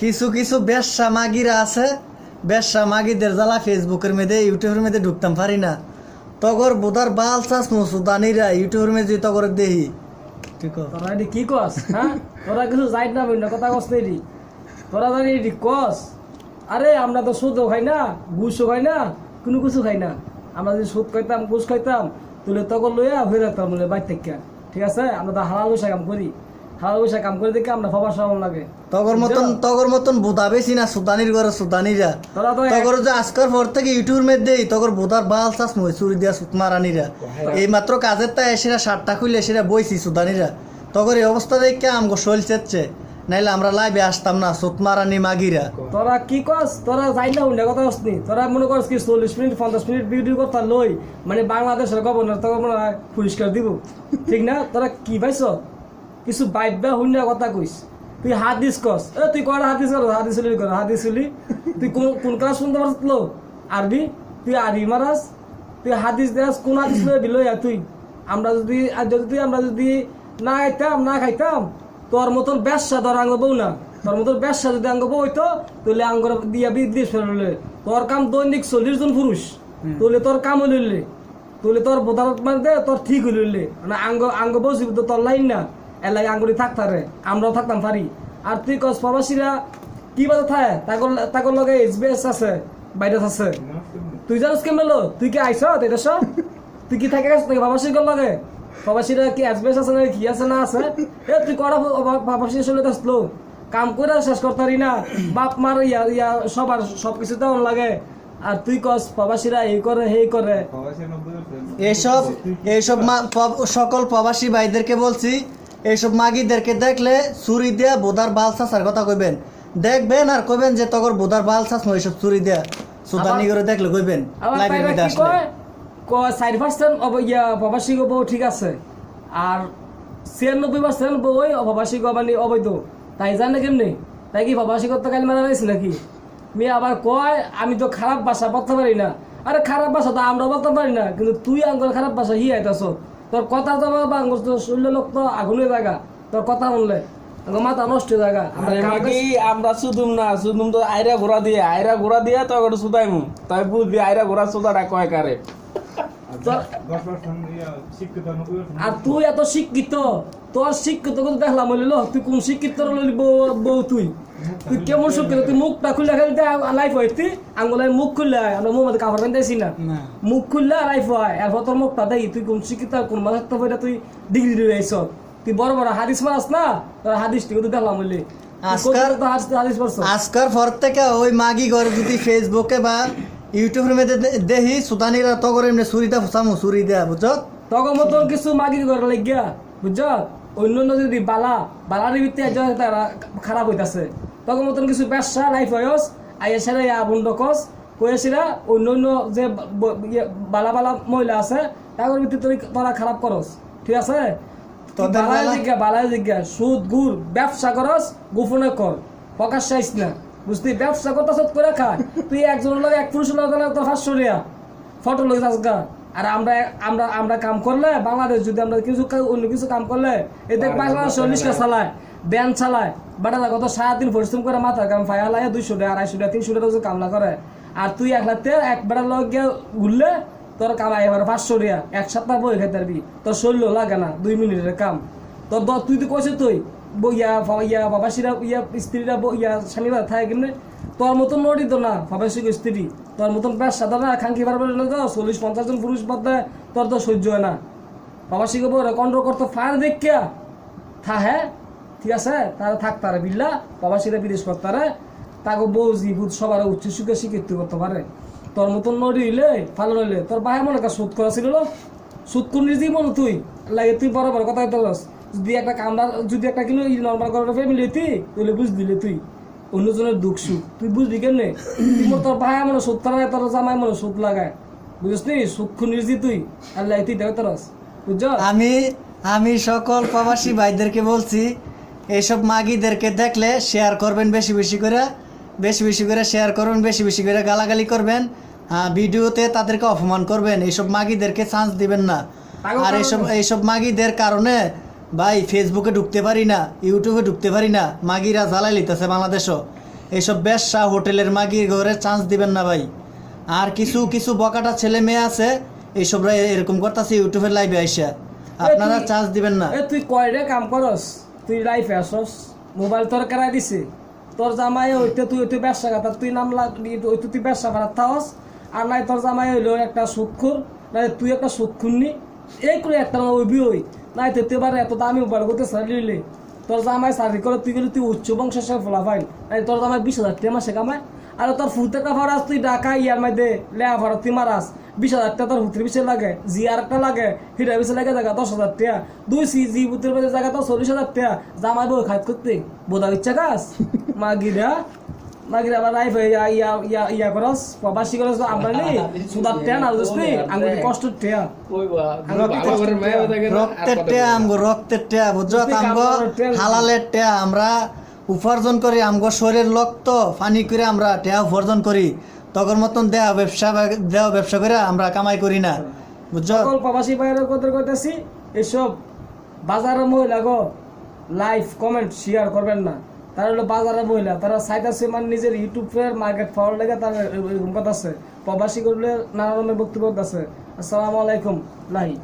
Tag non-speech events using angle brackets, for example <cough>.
কিছু কিছু ব্যবসা মাগিরা আছে। ব্যবসা মাগিদের জ্বালা ফেসবুকের মধ্যে, ইউটিউবের মধ্যে ঢুকতাম, পারি না। তগর বোধার বাল চাস মুসুদানিরা ইউটিউবের মধ্যে যদি তগর দেহি ঠিক তোরা এটি কি কস হ্যাঁ? তোরা কিছু যাই না না কথা কস না এটি। তোরা জানি এটি কস। আরে, আমরা তো সুদও খাই না, ঘুষও খাই না, কোনো কিছু খাই না। আমরা যদি সুদ খাইতাম, ঘুষ খাইতাম তুলে তখন লইয়া হয়ে রাখতাম বলে, বাইর থেকে। ঠিক আছে? আমরা তো হালাল পয়সা কাম করি। হালাল পয়সা কাম করে দেখে আমরা সবার সবার লাগে। তগর মতন তগর মতন বোধা বেশি না সুদানির ঘরে সুদানিরা। তগর যে আজকার পর থেকে ইউটিউবের মধ্যে তগর বোধার বাল চাস মই চুরি দিয়া সুতমারানিরা এই মাত্র কাজের তা এসেরা সাতটা খুললে এসেরা বইছি সুদানিরা। তগর এই অবস্থা দেখে আমগো শৈল চেচ্ছে। নাইলে আমরা লাইভে আসতাম না সুতমারানি মাগিরা। তোরা কি কস তোরা যাই না উন্ডা কথা কসনি তোরা মনে করস কি চল্লিশ মিনিট পঞ্চাশ মিনিট ভিডিও কথা লই মানে বাংলাদেশের গভর্নর তোকে হয় পুরস্কার দিব। ঠিক না? তোরা কি পাইছ কিছু বাইবা হুন্ডা কথা কইস। তুই হাদিস কস। এ তুই কর হাদিস কর হাদিস হলি কর হাদিস হলি তুই কোন কোন ক্লাস শুনতে পারছ লো আরবি? তুই আরবি মারাস। তুই হাদিস দেয়াস কোন হাদিস লই দিল তুই? আমরা যদি যদি তুই আমরা যদি না খাইতাম না খাইতাম তোর মতন ব্যবসা তোর আঙ্গ বউ না। তোর মতন ব্যবসা যদি আঙ্গ বউ হইতো তাহলে আঙ্গর দিয়া বিদেশ ফেরলে তোর কাম দৈনিক চল্লিশ জন পুরুষ। তাহলে তোর কাম হইলে তাহলে তোর বোধার মানে তোর ঠিক হইলে মানে আঙ্গ আঙ্গ বউ জীবিত তোর লাইন না। এলাই আঙ্গুলি থাকতারে আমরাও থাকতাম পারি আর তুই কস প্রবাসীরা কি বাজে থাকে? তাকর তাকর লগে এসবিএস আছে বাইরে আছে। তুই জানিস কেমন লো? তুই কি আইস এটা সব তুই কি থাকে গেছিস নাকি বাবাসির গল লাগে? বাবাসিরা কি এসবিএস আছে না কি আছে না আছে? এ তুই কড়া বাবাসি চলে আসলো কাম করে শেষ করতারি না। বাপ মার ইয়া ইয়া সবার সব কিছু তেমন লাগে। আর তুই কস প্রবাসীরা এই করে সেই করে। এইসব এইসব মা- প- সকল প্রবাসী ভাইদেরকে বলছি এইসব মাগিদেরকে দেখলে চুরি দিয়া বোধার বাল চাষার কথা কইবেন। দেখবেন আর কইবেন যে তগর বোধার বাল চাষ নয় এইসব চুরি দিয়া সুদানি করে দেখলে কইবেন লাইভের মধ্যে আসলে। ষাট পার্সেন্ট ইয়া প্রবাসী বউ ঠিক আছে। আর ছিয়ানব্বই পার্সেন্ট বই অপ্রবাসী মানে অবৈধ। তাই জানে কেমনি? তাই কি কাল মারা গেছে নাকি? মেয়ে আবার কয় আমি তো খারাপ ভাষা বলতে পারি না। আরে খারাপ ভাষা তো আমরা বলতে পারি না কিন্তু তুই আঙ্গুর খারাপ ভাষা হি আইতাছ তোর কথা তো বা শরীরের লোক তো আগুনে জায়গা। তোর কথা শুনলে আঙ্গুর মাথা নষ্ট জায়গা। আমরা সুদুম না সুদুম তো আইরা ঘোরা দিয়ে আইরা ঘোরা দিয়ে তো করে সুদাইমু। তাই বুঝবি আইরা ঘোরা সুদাটা কয় কারে? তোর- আর তুই এত শিক্ষিত তোর শিক্ষিত কিন্তু দেখলাম বলিল তুই কোন শিক্ষিত লইলি বউ তুই? তুই কেমন শিক্ষিত? তুই মুখটা খুললে খালি লাইফ হয় তুই আঙ্গুলের মুখ খুললে আমরা মুখ মধ্যে কাপড় না। মুখ খুললে লাইফ হয় এরপর তোর মুখটা দেখি তুই কোন শিক্ষিত কোন মাথার তো তুই ডিগ্রি তুই বড় বড় হাদিস মারাস না? তোর হাদিস ঠিক তুই দেখলাম বললি আজকার পর থেকে ওই মাগি ঘরে যদি ফেসবুকে বা ইউটিউবের মধ্যে দে- দেখি সুদানিরা তগর এমনি দেয়া ফুসামু চুরি দেয়া বুঝছ তখন মতন কিছু মাগি করে লাগিয়া বুঝছ অন্য অন্য যদি বালা বালার ভিত্তি তারা খারাপ হইতাছে। তখন মতন কিছু ব্যবসা লাইফ হয়স আইয়াছেরা ইয়া বন্ধ কস কয়েছিরা অন্য অন্য যে ইয়ে বালা বালা মহিলা আছে তাদের ভিত্তি তুই তোরা খারাপ করস। ঠিক আছে? বালায় বালা- জিজ্ঞা বালায় জিজ্ঞা সুদ গুড় ব্যবসা করস গোপনে কর। প্রকাশ চাইস না। বুঝলি? ব্যবসা করতে সত করে খায়। তুই একজনের লগে এক পুরুষের লগে তো পাঁচশো রিয়া। ফটো লগে যাস গা আর আমরা আমরা আমরা কাম করলে বাংলাদেশ যদি আমরা কিছু অন্য কিছু কাম করলে এতে বাংলাদেশ রিক্সা চালায় ব্যান চালায়। বাটালা কত সারাদিন পরিশ্রম করে মাথা কাম ফায়া লাগে দুইশো টাকা আড়াইশো টাকা তিনশো টাকা কামলা করে। আর তুই এক লাখতে এক বেড়ার লগে ঘুরলে তোর কামাই এবার পাঁচশো রিয়া। এক সপ্তাহ বই খেতে পারবি। তোর শরীর লাগে না দুই মিনিটের কাম। তোর তুই তো কইছিস তুই ব- ইয়া বাবাসিরা ইয়া স্ত্রীরা ইয়া স্বামীরা থাকে কেমনে? তোর মতন নড়ি তো না বাবাসিক স্ত্রী। তোর মতন বেশ সাধারণ খাঙ্কি পারবে না তো চল্লিশ পঞ্চাশ জন পুরুষ মধ্যে তোর তো সহ্য হয় না। বাবাসিক বউরে কন্ট্রোল করতে ফায়ার দেখিয়া। থা হ্যাঁ ঠিক আছে, তারা থাক তারা, বিল্লা। বাবাসিরা বিদেশ করতারে তাকে বউ জিভূত সবার উচ্চ সুখে শিক্ষিত করতে পারে। তোর মতন নড়ি হইলে, ভালো হইলে তোর ভাই মনে কাজ সুদ করা ছিল? সুদ কোন নিজেই মনে তুই। লাগে তুই বড় কথা বলতে। যদি একটা কামরা যদি একটা কিলো নর্মাল করার ফ্যামিলি হইতি তাহলে বুঝবি লে তুই। অন্যজনের দুঃখ সুখ। তুই বুঝবি কেমনে? তুই মোর তোর ভাই মনে সুদ করা তোর জামাই মনে সুদ লাগায়। বুঝিস নি সুখ নিজে তুই। আল্লাহ তুই দেখ তোরস বুঝছ? আমি আমি সকল প্রবাসী ভাইদেরকে বলছি এইসব মাগিদেরকে দেখলে শেয়ার করবেন বেশি বেশি করে বেশি বেশি করে শেয়ার করবেন বেশি বেশি করে গালাগালি করবেন। হ্যাঁ ভিডিওতে তাদেরকে অপমান করবেন। এইসব মাগিদেরকে চান্স দিবেন না। আর এইসব এইসব মাগিদের কারণে ভাই ফেসবুকে ঢুকতে পারি না ইউটিউবে ঢুকতে পারি না মাগিরা জ্বালাই লিতেছে বাংলাদেশও। এইসব ব্যবসা হোটেলের মাগির ঘরে চান্স দিবেন না ভাই। আর কিছু কিছু বকাটা ছেলে মেয়ে আছে এইসবরা এরকম করতেছে ইউটিউবের লাইভে আইসা। আপনারা চান্স দিবেন না। এ তুই কয়রে কাম করস? তুই লাইফে আসস? মোবাইল তোর কেরাই দিছে? তোর জামাই হইতে তুই ওইতে ব্যবসা কথা তুই নাম ওইতে তুই ব্যবসা করার থাকস আর নাই তোর জামাই হইল একটা সুৎখুর নাই তুই একটা সুৎখুরনি এই করে একটা ওই নাই তো তুই এবার এত দামি মোবাইল করতে সারিলে তোর জামাই চাকরি করে তুই গেলে তুই উচ্চ বংশের সে ফলাফাইল নাই তোর জামাই বিশ হাজার টাকা মাসে কামায়। আর তোর ফুতে কাফারাস তুই ডাকা ইয়ার মধ্যে লেয়া ফারা তুই মারাস। বিশ হাজার টাকা তোর হুতির পিছিয়ে লাগে জি আর একটা লাগে হিটা পিছিয়ে লাগে জায়গা দশ হাজার টাকা। দুই সি জি বুতের জায়গা তো চল্লিশ হাজার টাকা। জামাই বউ খাত করতে। বোধা ইচ্ছা গাছ মাগিরা? আবার রাইফ ইয়া ইয়া ইয়া ইয়া করস প্রবাসী করস আমরা <laughs> সুদার কষ্ট টেয়া রক্তের কথা টেয়া আমগো রক্তের টেয়া বুঝছ বুঝলি, আমগো হালালের টেয়া আমরা উপার্জন করি আমগো শরীর রক্ত পানি করে আমরা টেয়া উপার্জন করি। তখন মতন দেহ ব্যবসা দেহ ব্যবসা করে আমরা কামাই করি না বুঝছ? সকল প্রবাসী কথা কইতেছি এসব বাজারের মহিলা গো লাইভ কমেন্ট শেয়ার করবেন না। তারা হলো বাজারে মহিলা, তারা সাইতাসে মানে নিজের ইউটিউবের মার্কেট পাওয়ার লেগে তার এরকম কথা আছে। প্রবাসী করলে নানা রকমের বক্তব্য আছে। আসসালামু আলাইকুম, লাহি।